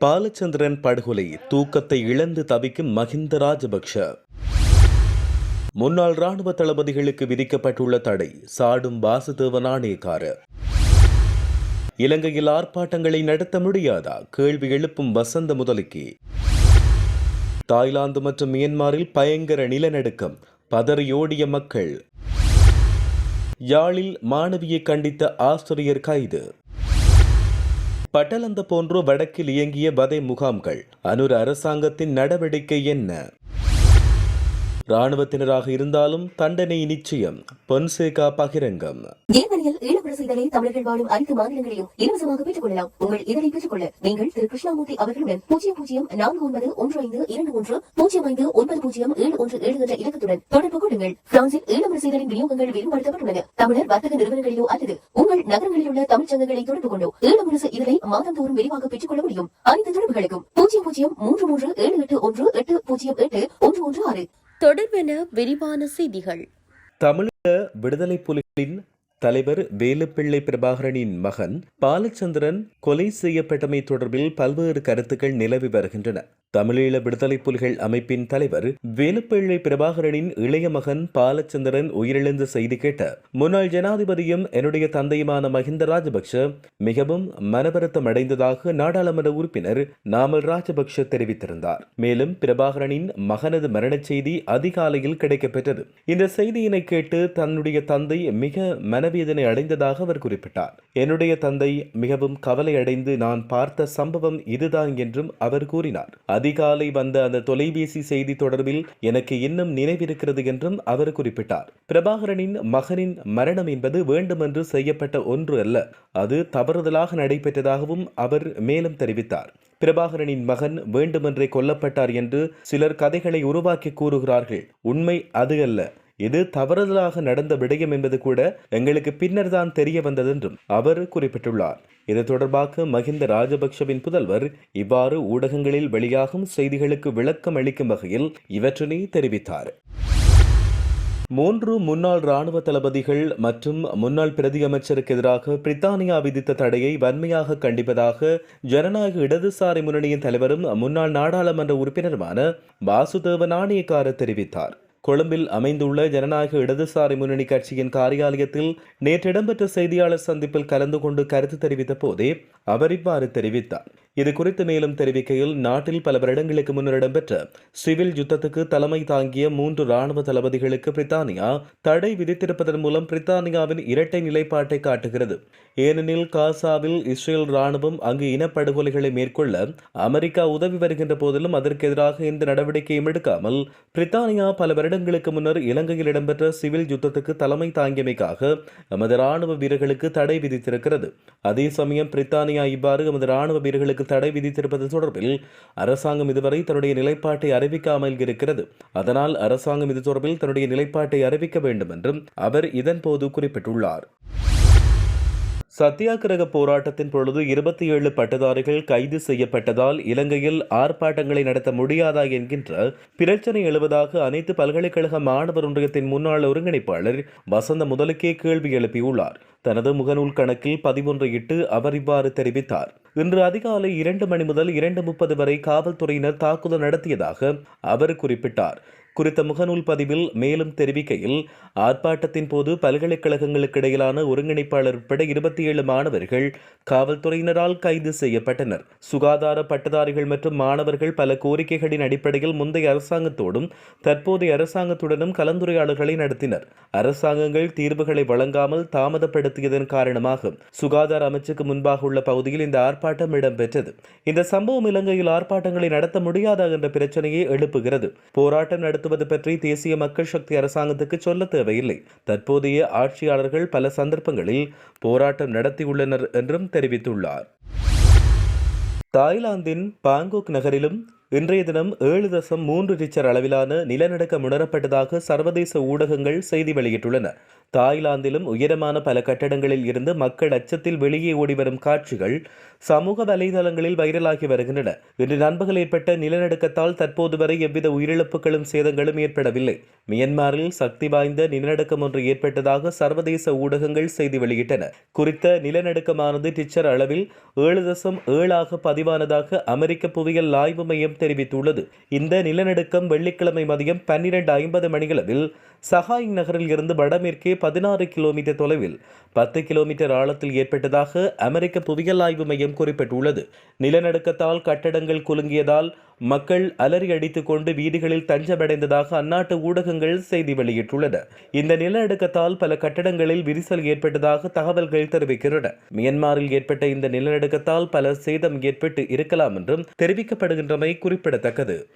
பாலச்சந்திரன் படுகொலை தூக்கத்தை இழந்து தவிக்கும் மஹிந்த ராஜபக்ஷ. முன்னாள் ராணுவ தளபதிகளுக்கு விதிக்கப்பட்டுள்ள தடை சாடும் வாசுதேவ நாணயக்கார. இலங்கையில் ஆர்ப்பாட்டங்களை நடத்த முடியாதா? கேள்வி எழுப்பும் வசந்த முதலிக்கு. தாய்லாந்து மற்றும் மியன்மாரில் பயங்கர நிலநடுக்கம் பதறியோடிய மக்கள். யாழில் மாணவியை கண்டித்த ஆசிரியர் கைது. பட்டலந்த போன்ற வடக்கில் இயங்கிய வதை முகாம்கள் அனுர் அரசாங்கத்தின் நடவடிக்கை என்ன? ராணுவத்தினராக இருந்தாலும் தண்டனை நிச்சயம். பொன்சேகா பகிரங்கம். ஜெர்மனியில் ஈழப்பட செய்தலை தமிழர்கள் வாழும் அனைத்து மாநிலங்களையும் இலவசமாக பெற்றுக் கொள்ளலாம் உங்கள் இதனை பெற்றுக் கொள்ள நீங்கள் திரு. கிருஷ்ணாமூர்த்தி அவர்களுடன் பூஜ்ஜியம் பூஜ்ஜியம் நான்கு ஒன்பது ஒன்று ஐந்து இரண்டு ஒன்று பூஜ்ஜியம் ஐந்து ஒன்பது பூஜ்ஜியம் ஏழு ஒன்று ஏழு என்ற இலக்கத்துடன் தொடர்பு கொள்ளுங்கள். பிரான்சில் ஈழப்பட செய்தலின் விநியோகங்கள் விரிவுபடுத்தப்பட்டுள்ளன. தமிழர் வர்த்தக நிறுவனங்களிலோ அல்லது உங்கள் நகரங்களில் உள்ள தமிழ்ச் சங்கங்களை தொடர்பு கொண்டோ ஈழமுரசு இதழை மாதந்தோறும் விரிவாக பெற்றுக் கொள்ள முடியும். அனைத்து தொடர்புகளுக்கும் பூஜ்ஜியம் பூஜ்ஜியம் மூன்று மூன்று ஏழு எட்டு ஒன்று எட்டு பூஜ்ஜியம் எட்டு ஒன்று ஒன்று ஆறு. தொடர்பென விரிவான செய்திகள். தமிழக விடுதலை புலிகளின் தலைவர் வேலுப்பிள்ளை பிரபாகரனின் மகன் பாலச்சந்திரன் கொலை செய்யப்பட்டமை தொடர்பில் பல்வேறு கருத்துக்கள் நிலவி வருகின்றன. தமிழீழ விடுதலை புலிகள் அமைப்பின் தலைவர் வேலுப்பிள்ளை பிரபாகரனின் இளைய மகன் பாலச்சந்திரன் உயிரிழந்த செய்தி கேட்ட முன்னாள் ஜனாதிபதியும் என்னுடைய தந்தையுமான மஹிந்த ராஜபக்ஷ மிகவும் மனவருத்தம் அடைந்ததாக நாடாளுமன்ற உறுப்பினர் நாமல் ராஜபக்ஷ தெரிவித்திருந்தார். மேலும் பிரபாகரனின் மகனது மரணச் செய்தி அதிகாலையில் கிடைக்கப்பெற்றது. இந்த செய்தியினை கேட்டு தன்னுடைய தந்தை மிக இதனை அடைந்ததாக அவர் குறிப்பிட்டார். என்னுடைய தந்தை மிகவும் கவலை அடைந்து நான் பார்த்த சம்பவம் இதுதான் என்றும் அவர் கூறினார். அதிகாலை வந்த அந்த தொலைபேசி செய்தி தொடர்பில் எனக்கு இன்னும் நினைவிருக்கிறது என்றும் அவர் குறிப்பிட்டார். பிரபாகரனின் மகனின் மரணம் என்பது வேண்டுமென்று செய்யப்பட்ட ஒன்று அல்ல. அது தவறுதலாக நடைபெற்றதாகவும் அவர் மேலும் தெரிவித்தார். பிரபாகரனின் மகன் வேண்டுமென்றே கொல்லப்பட்டார் என்று சிலர் கதைகளை உருவாக்கி கூறுகிறார்கள். உண்மை அது அல்ல. இது தவறுதலாக நடந்த விடயம் என்பது கூட எங்களுக்கு பின்னர் தான் தெரிய வந்ததென்றும் அவர் குறிப்பிட்டுள்ளார். இது தொடர்பாக மஹிந்த ராஜபக்ஷவின் புதல்வர் இவ்வாறு ஊடகங்களில் வெளியாகும் செய்திகளுக்கு விளக்கம் அளிக்கும் வகையில் இவற்றினை தெரிவித்தார். மூன்று முன்னாள் ராணுவ தளபதிகள் மற்றும் முன்னாள் பிரதி அமைச்சருக்கு எதிராக பிரித்தானியா விதித்த தடையை வன்மையாக கண்டிப்பதாக ஜனநாயக இடதுசாரி முன்னணியின் தலைவரும் முன்னாள் நாடாளுமன்ற உறுப்பினருமான வாசுதேவ நாணயக்கார தெரிவித்தார். கொழும்பில் அமைந்துள்ள ஜனநாயக இடதுசாரி முன்னணி கட்சியின் காரியாலயத்தில் நேற்று இடம்பெற்ற செய்தியாளர் சந்திப்பில் கலந்து கொண்டு கருத்து தெரிவித்த போதே அவர் இவ்வாறு தெரிவித்தார். இது குறித்து மேலும் தெரிவிக்கையில் நாட்டில் பல வருடங்களுக்கு முன்னர் இடம்பெற்ற சிவில் யுத்தத்துக்கு தலைமை தாங்கிய மூன்று ராணுவ தளபதிகளுக்கு பிரித்தானியா தடை விதித்திருப்பதன் மூலம் பிரித்தானியாவின் இரட்டை நிலைப்பாட்டை காட்டுகிறது. ஏனெனில் காசாவில் இஸ்ரேல் ராணுவம் அங்கு இனப்படுகொலைகளை மேற்கொள்ள அமெரிக்கா உதவி வருகின்ற போதிலும் அதற்கு எதிராக எந்த நடவடிக்கையும் எடுக்காமல் பிரித்தானியா பல வருடங்களுக்கு முன்னர் இலங்கையில் இடம்பெற்ற சிவில் யுத்தத்துக்கு தலைமை தாங்கியமைக்காக எமது ராணுவ வீரர்களுக்கு தடை விதித்திருக்கிறது. அதே சமயம் பிரித்தானியா இவ்வாறு எமது ராணுவ வீரர்களுக்கு தடை விதித்திருப்பது தொடர்பில் அரசாங்கம் இதுவரை தன்னுடைய நிலைப்பாட்டை அறிவிக்காமல் இருக்கிறது. அதனால் அரசாங்கம் இது தொடர்பில் தன்னுடைய நிலைப்பாட்டை அறிவிக்க வேண்டும் என்றும் அவர் இதன்போது குறிப்பிட்டுள்ளார். சத்தியாகிரக போராட்டத்தின் பொழுது இருபத்தி ஏழு பட்டதாரிகள் கைது செய்யப்பட்டதால் இலங்கையில் ஆர்ப்பாட்டங்களை நடத்த முடியாதா என்கின்ற பிரச்சனை எழுவதாக அனைத்து பல்கலைக்கழக மாணவர் ஒன்றியத்தின் முன்னாள் ஒருங்கிணைப்பாளர் வசந்த முதலுக்கே கேள்வி எழுப்பியுள்ளார். தனது முகநூல் கணக்கில் பதிவொன்றையிட்டு அவர் இவ்வாறு தெரிவித்தார். இன்று அதிகாலை இரண்டு மணி முதல் இரண்டு முப்பது வரை காவல்துறையினர் தாக்குதல் நடத்தியதாக அவர் குறிப்பிட்டார். குறித்த முகநூல் பதிவில் மேலும் தெரிவிக்கையில் ஆர்ப்பாட்டத்தின் போது பல்கலைக்கழகங்களுக்கு இடையிலான ஒருங்கிணைப்பாளர் உட்பட இருபத்தி ஏழு மாணவர்கள் காவல்துறையினரால் கைது செய்யப்பட்டனர். சுகாதார பட்டதாரிகள் மற்றும் மாணவர்கள் பல கோரிக்கைகளின் அடிப்படையில் முந்தைய அரசாங்கத்தோடும் தற்போதைய அரசாங்கத்துடனும் கலந்துரையாடல்களை நடத்தினர். அரசாங்கங்கள் தீர்வுகளை வழங்காமல் தாமதப்படுத்தியதன் காரணமாக சுகாதார அமைச்சுக்கு முன்பாக உள்ள பகுதியில் இந்த ஆர்ப்பாட்டம் இடம்பெற்றது. இந்த சம்பவம் இலங்கையில் ஆர்ப்பாட்டங்களை நடத்த முடியாதா என்ற பிரச்சனையை எழுப்புகிறது. போராட்டம் நடத்த நடத்துவது பற்றி தேசிய மக்கள் சக்தி அரசாங்கத்துக்கு சொல்ல தேவையில்லை. தற்போதைய ஆட்சியாளர்கள் பல சந்தர்ப்பங்களில் போராட்டம் நடத்தியுள்ளனர் என்றும் தெரிவித்துள்ளார். தாய்லாந்தின் பாங்கோக் நகரிலும் இன்றைய தினம் ஏழு தசம் மூன்று ரிச்சர் அளவிலான நிலநடுக்கம் உணரப்பட்டதாக சர்வதேச ஊடகங்கள் செய்தி வெளியிட்டுள்ளன. தாய்லாந்திலும் உயரமான பல கட்டடங்களில் இருந்து மக்கள் அச்சத்தில் வெளியே ஓடிவரும் காட்சிகள் சமூக வலைதளங்களில் வைரலாகி வருகின்றன. இன்று நண்பகல் ஏற்பட்ட நிலநடுக்கத்தால் தற்போது வரை எவ்வித உயிரிழப்புகளும் சேதங்களும் ஏற்படவில்லை. மியன்மாரில் சக்தி வாய்ந்த நிலநடுக்கம் ஒன்று ஏற்பட்டதாக சர்வதேச ஊடகங்கள் செய்தி வெளியிட்டன. குறித்த நிலநடுக்கமானது டிச்சர் அளவில் ஏழு தசம் ஏழாக பதிவானதாக அமெரிக்க புவியியல் ஆய்வு மையம் தெரிவித்துள்ளது. இந்த நிலநடுக்கம் வெள்ளிக்கிழமை மதியம் பன்னிரண்டு ஐம்பது மணிகளவில் சஹாய் நகரில் இருந்து வடமேற்கே பதினாறு கிலோமீட்டர் தொலைவில் பத்து கிலோமீட்டர் ஆழத்தில் ஏற்பட்டதாக அமெரிக்க புவியியல் ஆய்வு மையம் குறிப்பிட்டுள்ளது. நிலநடுக்கத்தால் கட்டடங்கள் குலுங்கியதால் மக்கள் அலறி அடித்துக் கொண்டு வீடுகளில் தஞ்சமடைந்ததாக அந்நாட்டு ஊடகங்கள் செய்தி வெளியிட்டுள்ளன. இந்த நிலநடுக்கத்தால் பல கட்டடங்களில் விரிசல் ஏற்பட்டதாக தகவல்கள் தெரிவிக்கின்றன. மியன்மாரில் ஏற்பட்ட இந்த நிலநடுக்கத்தால் பல சேதம் ஏற்பட்டு இருக்கலாம் என்றும் தெரிவிக்கப்படுகின்றமை குறிப்பிடத்தக்கது.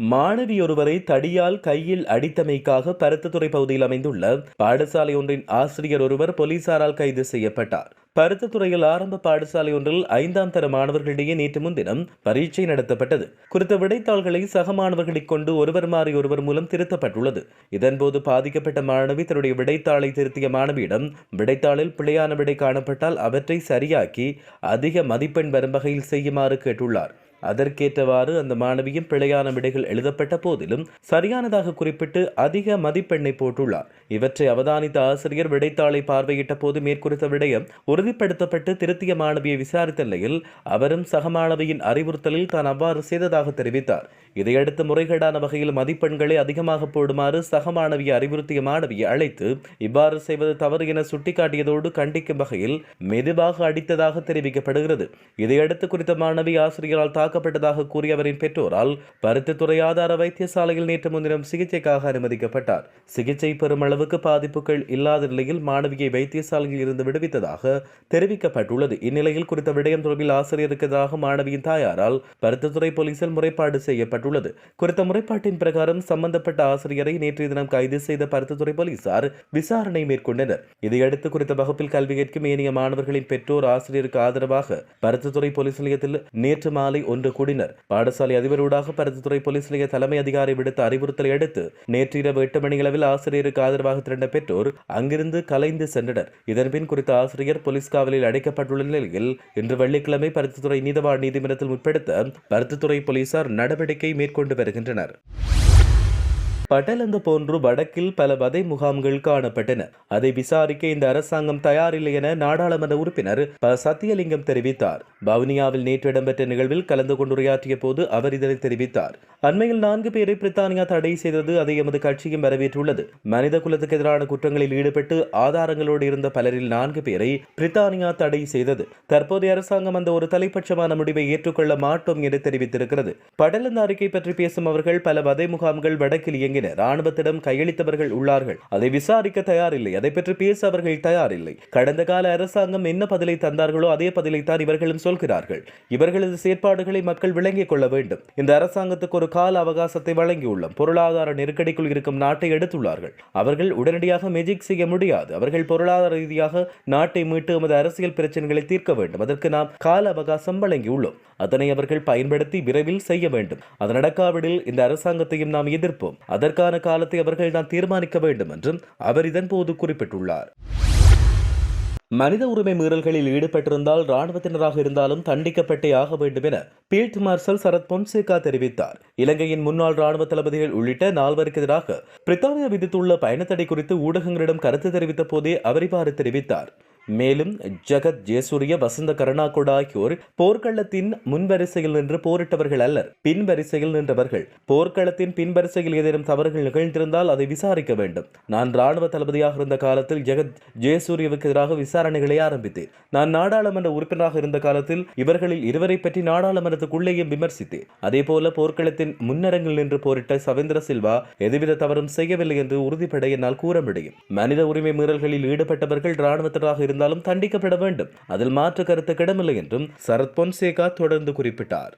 மாணவி ஒருவரை தடியால் கையில் அடித்தமைக்காக பருத்தத்துறை பகுதியில் அமைந்துள்ள பாடசாலை ஒன்றின் ஆசிரியர் ஒருவர் போலீசாரால் கைது செய்யப்பட்டார். பருத்தத்துறையில் ஆரம்ப பாடசாலை ஒன்றில் ஐந்தாம் தர மாணவர்களிடையே நேற்று முன்தினம் பரீட்சை நடத்தப்பட்டது. குறித்த விடைத்தாள்களை சக மாணவர்களைக் கொண்டு ஒருவர் மாறி ஒருவர் மூலம் திருத்தப்பட்டுள்ளது. இதன்போது பாதிக்கப்பட்ட மாணவி தன்னுடைய விடைத்தாளை திருத்திய மாணவியிடம் விடைத்தாளில் பிழையான விடை காணப்பட்டால் அவற்றை சரியாக்கி அதிக மதிப்பெண் வரும் வகையில் செய்யுமாறு கேட்டுள்ளார். அதற்கேற்றவாறு அந்த மாணவியும் பிழையான விடைகள் எழுதப்பட்ட போதிலும் சரியானதாக குறிப்பிட்டு அதிக மதிப்பெண்ணை போட்டுள்ளார். இவற்றை அவதானித்த ஆசிரியர் விடைத்தாளை பார்வையிட்ட போது மேற்குறித்த விடயம் உறுதிப்படுத்தப்பட்டு திருத்திய மாணவியை விசாரித்த நிலையில் அவரும் சக மாணவியின் அறிவுறுத்தலில் தான் அவ்வாறு செய்ததாக தெரிவித்தார். இதையடுத்து முறைகேடான வகையில் மதிப்பெண்களை அதிகமாக போடுமாறு சக மாணவியை அறிவுறுத்திய மாணவியை அழைத்து இவ்வாறு செய்வது தவறு என சுட்டிக்காட்டியதோடு கண்டிக்கும் வகையில் மெதுவாக அடித்ததாக தெரிவிக்கப்படுகிறது. இதையடுத்து குறித்த மாணவி ஆசிரியரால் தாக்கப்பட்டதாக கூறிய அவரின் பெற்றோரால் பருத்தித்துறை ஆதார வைத்தியசாலையில் நேற்று முன்தினம் சிகிச்சைக்காக அனுமதிக்கப்பட்டார். சிகிச்சை பெறும் அளவுக்கு பாதிப்புகள் இல்லாத நிலையில் மாணவியை வைத்தியசாலையில் இருந்து விடுவித்ததாக தெரிவிக்கப்பட்டுள்ளது. இந்நிலையில் குறித்த விடயம் தொடர்பில் ஆசிரியருக்கு எதிராக மாணவியின் தாயாரால் பருத்தித்துறை போலீசில் முறைப்பாடு செய்யப்பட்டுள்ளது. குறித்த முறைப்பாட்டின் பிரகாரம் சம்பந்தப்பட்ட ஆசிரியரை நேற்றைய தினம் கைது செய்த பருத்தித்துறை போலீசார் விசாரணை மேற்கொண்டனர். இதையடுத்து குறித்த வகுப்பில் கல்வி கேட்கும் ஏனைய மாணவர்களின் பெற்றோர் ஆசிரியருக்கு ஆதரவாக பருத்தித்துறை போலீஸ் நிலையத்தில் நேற்று மாலை ஒன்று கூடினர். பாடசாலை அதிபரூடாக பருத்தித்துறை போலீஸ் நிலைய தலைமை அதிகாரி விடுத்த அறிவுறுத்தலை அடுத்து நேற்று இரவு எட்டு மணியளவில் ஆசிரியருக்கு ஆதரவாக திரண்ட பெற்றோர் அங்கிருந்து கலைந்து சென்றனர். இதன்பின் குறித்த ஆசிரியர் போலீஸ் காவலில் அடைக்கப்பட்டுள்ள நிலையில் இன்று வெள்ளிக்கிழமை பருத்தித்துறை நீதவான் நீதிமன்றத்தில் முற்படுத்த பருத்தித்துறை போலீசார் நடவடிக்கை மேற்கொண்டு வருகின்றனர். பட்டலந்து போன்று வடக்கில் பல வதை முகாம்கள் காணப்பட்டன. அதை விசாரிக்க இந்த அரசாங்கம் தயாரில்லை என நாடாளுமன்ற உறுப்பினர் ப. சத்தியலிங்கம் தெரிவித்தார். வவுனியாவில் நேற்று இடம்பெற்ற நிகழ்வில் கலந்து கொண்டுரையாற்றிய போது அவர் இதனை தெரிவித்தார். அண்மையில் நான்கு பேரை பிரித்தானியா தடை செய்தது அதை எமது கட்சியும் வரவேற்றுள்ளது. மனித குலத்துக்கு எதிரான குற்றங்களில் ஈடுபட்டு ஆதாரங்களோடு இருந்த பலரில் நான்கு பேரை பிரித்தானியா தடை செய்தது. தற்போதைய அரசாங்கம் அந்த ஒரு தலைப்பட்சமான முடிவை ஏற்றுக்கொள்ள மாட்டோம் என தெரிவித்திருக்கிறது. படலந்த அறிக்கை பற்றி பேசும் அவர்கள் பல வதை முகாம்கள் வடக்கில் இயங்கின ராணுவத்திடம் கையளித்தவர்கள் உள்ளார்கள். அதை விசாரிக்க தயாரில்லை. அதை பற்றி பேச அவர்கள் தயாரில்லை. கடந்த கால அரசாங்கம் என்ன பதிலை தந்தார்களோ அதே பதிலைத்தான் இவர்களும் சொல்கிறார்கள். இவர்களது செயற்பாடுகளை மக்கள் விளங்கிக் கொள்ள வேண்டும். இந்த அரசாங்கத்துக்கு ஒரு கால அவகாசத்தை வழங்கியுள்ளோம். பொருளாதார நெருக்கடிக்குள் இருக்கும் நாட்டை எடுத்துள்ளார்கள். அவர்கள் உடனடியாக மெஜிக் செய்ய முடியாது. அவர்கள் பொருளாதார ரீதியாக நாட்டை மீட்டு எமது அரசியல் பிரச்சனைகளை தீர்க்க வேண்டும். அதற்கு நாம் கால அவகாசம் வழங்கியுள்ளோம். அதனை அவர்கள் பயன்படுத்தி விரைவில் செய்ய வேண்டும். அது நடக்காவிடில் இந்த அரசாங்கத்தையும் நாம் எதிர்ப்போம். அதற்கான காலத்தை அவர்கள் தான் தீர்மானிக்க வேண்டும் என்றும் அவர் இதன்போது குறிப்பிட்டுள்ளார். மனித உரிமை மீறல்களில் ஈடுபட்டிருந்தால் ராணுவத்தினராக இருந்தாலும் தண்டிக்கப்பட்டே ஆக வேண்டும் என பீல்ட் மார்ஷல் சரத் பொன்சேகா தெரிவித்தார். இலங்கையின் முன்னாள் ராணுவ தளபதிகள் உள்ளிட்ட நால்வருக்கு எதிராக பிரித்தானியா விதித்துள்ள பயணத்தடை குறித்து ஊடகங்களிடம் கருத்து தெரிவித்த போதே அவர் இவ்வாறு தெரிவித்தார். மேலும் ஜெகத் ஜெயசூரிய வசந்த கருணாகோட ஆகியோர் போர்க்களத்தின் முன்வரிசையில் நின்று போரிட்டவர்கள் அல்லர். பின்வரிசையில் நின்றவர்கள். போர்க்களத்தின் பின்வரிசையில் ஏதேனும் தவறுகள் நிகழ்ந்திருந்தால் அதை விசாரிக்க வேண்டும். நான் ராணுவ தளபதியாக இருந்த காலத்தில் ஜெகத் ஜெயசூரியவுக்கு எதிராக விசாரணைகளை ஆரம்பித்தேன். நான் நாடாளுமன்ற உறுப்பினராக இருந்த காலத்தில் இவர்களில் இருவரை பற்றி நாடாளுமன்றத்துக்குள்ளேயும் விமர்சித்தேன். அதேபோல போர்க்களத்தின் முன்னரங்கில் நின்று போரிட்ட சவேந்திர சில்வா எதுவித தவறும் செய்யவில்லை என்று உறுதிப்பட என்னால் கூற முடியும். மனித உரிமை மீறல்களில் ஈடுபட்டவர்கள் ராணுவத்தினராக இருந்தாலும் தண்டிக்கப்பட வேண்டும். அதில் மாற்று கருத்து கிடமில்லை என்றும் சரத் பொன்சேகா தொடர்ந்து குறிப்பிட்டார்.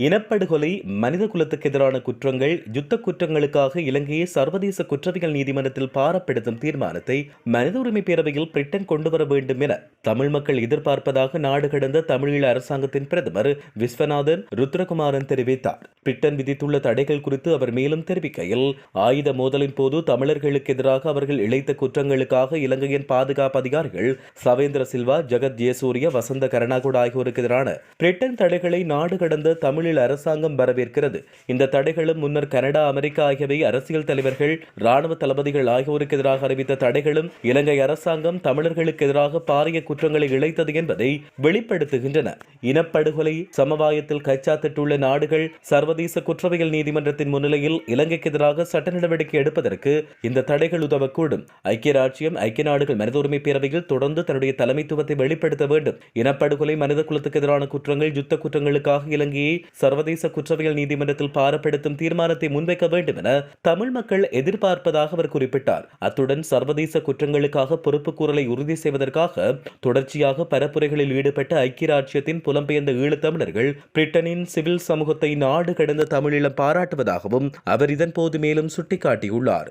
இனப்படுகொலை மனித குலத்துக்கு எதிரான குற்றங்கள் யுத்த குற்றங்களுக்காக இலங்கையை சர்வதேச குற்றவியல் நீதிமன்றத்தில் பாரப்படுத்தும் தீர்மானத்தை மனித உரிமை பேரவையில் பிரிட்டன் கொண்டுவர வேண்டும் என தமிழ் மக்கள் எதிர்பார்ப்பதாக நாடு கடந்த தமிழீழ அரசாங்கத்தின் பிரதமர் விஸ்வநாதன் ருத்ரகுமாரன் தெரிவித்தார். பிரிட்டன் விதித்துள்ள தடைகள் குறித்து அவர் மேலும் தெரிவிக்கையில் ஆயுத மோதலின் போது தமிழர்களுக்கு எதிராக அவர்கள் இழைத்த குற்றங்களுக்காக இலங்கையின் பாதுகாப்பு அதிகாரிகள் சவேந்திர சில்வா ஜெகத் ஜெயசூரிய வசந்த கருணாகுட ஆகியோருக்கு எதிரான பிரிட்டன் தடைகளை நாடு கடந்த தமிழ் தமிழீழ அரசாங்கம் வரவேற்கிறது. இந்த தடைகளும் முன்னர் கனடா அமெரிக்கா ஆகியவை அரசியல் தலைவர்கள் ராணுவ தளபதிகள் ஆகியோருக்கு எதிராக அறிவித்த தடைகளும் இலங்கை அரசாங்கம் தமிழர்களுக்கு எதிராக பாரிய குற்றங்களை இழைத்தது என்பதை வெளிப்படுத்துகின்றன. இனப்படுகொலை சமவாயத்தில் கச்சாத்திட்டுள்ள நாடுகள் சர்வதேச குற்றவியல் நீதிமன்றத்தின் முன்னிலையில் இலங்கைக்கு எதிராக சட்ட நடவடிக்கை எடுப்பதற்கு இந்த தடைகள் உதவக்கூடும். ஐக்கிய ராஜ்யம் ஐக்கிய நாடுகள் மனித உரிமை பேரவையில் தொடர்ந்து தன்னுடைய தலைமைத்துவத்தை வெளிப்படுத்த வேண்டும். இனப்படுகொலை மனித குலத்துக்கு எதிரான குற்றங்கள் யுத்த குற்றங்களுக்காக இலங்கையை சர்வதேச குற்றவியல் நீதிமன்றத்தில் பாரப்படுத்தும் தீர்மானத்தை முன்வைக்க வேண்டும் என தமிழ் மக்கள் எதிர்பார்ப்பதாக அவர் குறிப்பிட்டார். அத்துடன் சர்வதேச குற்றங்களுக்காக பொறுப்புக்கூறலை உறுதி செய்வதற்காக தொடர்ச்சியாக பரப்புரைகளில் ஈடுபட்ட ஐக்கிய ராஜ்யத்தின் புலம்பெயர்ந்த ஈழத்தமிழர்கள் பிரிட்டனின் சிவில் சமூகத்தை நாடு கடந்த தமிழீழம் பாராட்டுவதாகவும் அவர் இதன்போது மேலும் சுட்டிக்காட்டியுள்ளார்.